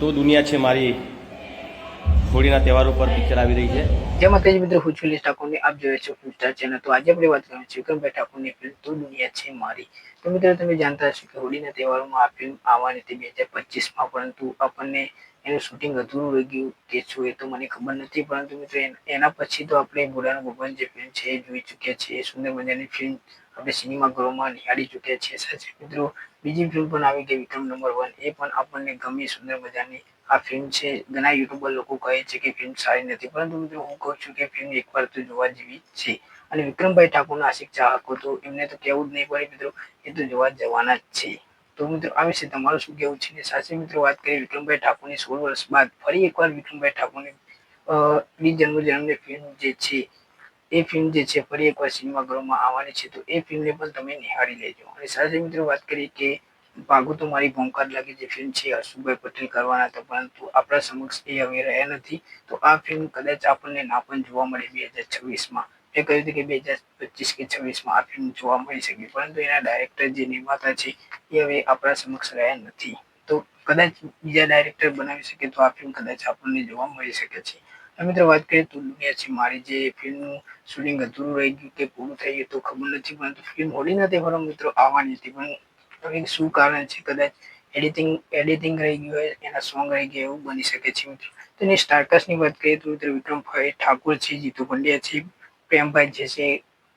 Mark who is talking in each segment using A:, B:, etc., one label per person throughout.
A: તો દુનિયા છે મારી હોળીના તહેવાર ઉપર પિક્ચર આવી રહી છે.
B: જેમાં તેજ મિત્રો હું છું ઠાકોરની આપ જોયો છો ફિલ્મ સ્ટાર ચેનલ તો આજે આપણે વાત કરવાની છે વિક્રમભાઈ ઠાકોરની ફિલ્મ તો દુનિયા છે મારી. તો મિત્રો તમે જાણતા હશો કે હોળીના તહેવારોમાં આ ફિલ્મ આવવાની હતી બે હજાર પચીસમાં, પરંતુ આપણને એનું શૂટિંગ અધૂરું રહી ગયું કે શું એ તો મને ખબર નથી. પરંતુ મિત્રો એના પછી તો આપણે ભોળાનું ભગવાન જે ફિલ્મ છે એ જોઈ ચૂક્યા છીએ. સુંદર મજાની ફિલ્મ આપણે સિનેમાઘરોમાં નિહાળી ચૂક્યા છીએ. સાચે મિત્રો બીજી ફિલ્મ પણ આવી ગઈ વિક્રમ નંબર વન એ પણ આપણને ગમી સુંદર મજાની આ ફિલ્મ છે, ઘણા યુટ્યુબર લોકો કહે છે કે ફિલ્મ સારી નથી, પરંતુ મિત્રો હું કહું છું કે ફિલ્મ એકવાર તો જોવા જેવી છે. અને વિક્રમભાઈ ઠાકોરના આશિક ચાહકો તો એમને તો કહેવું જ નહીં પડે મિત્રો એ તો જોવા જવાના જ છે. તો મિત્રો આ વિશે તમારું શું કહેવું છે? ને સાચે મિત્રો વાત કરીએ વિક્રમભાઈ ઠાકોરની સોળ વર્ષ બાદ ફરી એકવાર વિક્રમભાઈ ઠાકોરની બી રી જન્મ જન્મની ફિલ્મ જે છે, એ ફિલ્મ જે છે ફરી એકવાર સિનેમાઘરોમાં આવવાની છે. તો એ ફિલ્મને પણ તમે નિહાળી લેજો. અને સાથે મિત્રો વાત કરીએ કે ભાગો તો મારી ભોંકાર લાગી જે ફિલ્મ છે હર્ષુભાઈ પટેલ કરવાના હતા, પરંતુ આપણા સમક્ષ એ હવે રહ્યા નથી. તો આ ફિલ્મ કદાચ આપણને ના પણ જોવા મળે બે હજાર છવ્વીસમાં. એ કહ્યું હતું કે બે હજાર પચીસ કે છવ્વીસમાં આ ફિલ્મ જોવા મળી શકે, પરંતુ એના ડાયરેક્ટર જે નિર્માતા છે, એ હવે આપણા સમક્ષ રહ્યા નથી. તો કદાચ બીજા ડાયરેક્ટર બનાવી શકે તો આ ફિલ્મ કદાચ આપણને જોવા મળી શકે છે. મિત્રો વાત કરીએ તો દુનિયા છે, મારી જે ફિલ્મનું શૂટિંગ અધૂરું રહી ગયું કે પૂરું થઈ ગયું તો ખબર નથી, પરંતુ ફિલ્મ હોળીના તહેવારો મિત્રો આવવાની હતી, પણ હવે શું કારણ છે? કદાચ એડિટિંગ એડિટિંગ રહી ગયું હોય, એના સોંગ રહી ગયા એવું બની શકે છે મિત્રો. તો એની સ્ટારકાસ્ટની વાત કરીએ તો મિત્રો વિક્રમભાઈ ઠાકોર છે જીતુ પંડ્યા છે, પ્રેમભાઈ જે છે,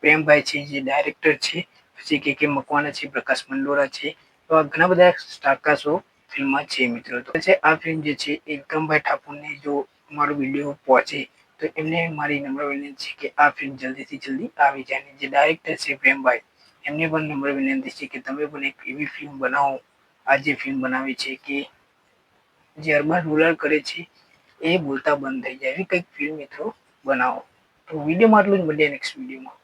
B: પ્રેમભાઈ છે, જે ડાયરેક્ટર છે, પછી કે કે મકવાના છે, પ્રકાશ મંડોરા છે, એવા ઘણા બધા સ્ટારકાસ્ટો ફિલ્મમાં છે મિત્રો. તો છે આ ફિલ્મ જે છે એ વિક્રમભાઈ ઠાકોરને જો મારો વીડિયો પહોંચે, તો એમને મારી નમ્ર વિનંતી છે કે આ ફિલ્મ જલ્દીથી જલ્દી આવી જાય જે ડાયરેક્ટર છે પ્રેમભાઈ એમને પણ નમ્ર વિનંતી છે કે તમે પણ એક એવી ફિલ્મ બનાવો, આ જે ફિલ્મ બનાવી છે કે જે અર્બન રૂરલ કરે છે, એ બોલતા બંધ થઈ જાય. એવી કંઈક ફિલ્મ મિત્રો બનાવો. તો વિડીયોમાં આટલું જ. મળીએ નેક્સ્ટ વિડીયોમાં